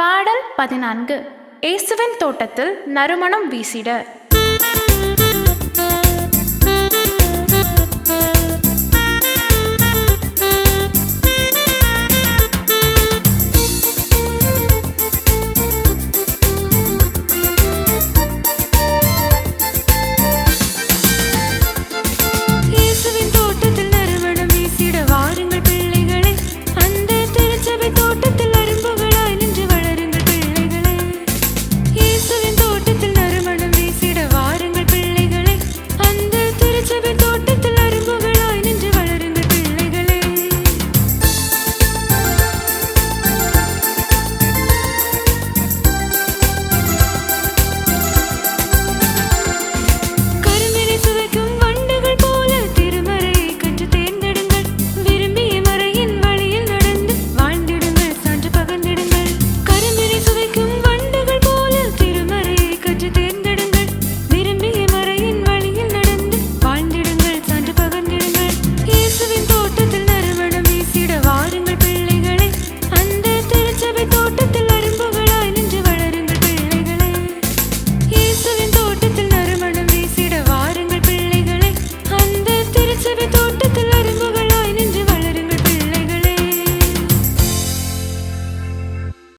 பாடல் பதினான்கு. இயேசுவின் தோட்டத்தில் நறுமணம் வீசிட.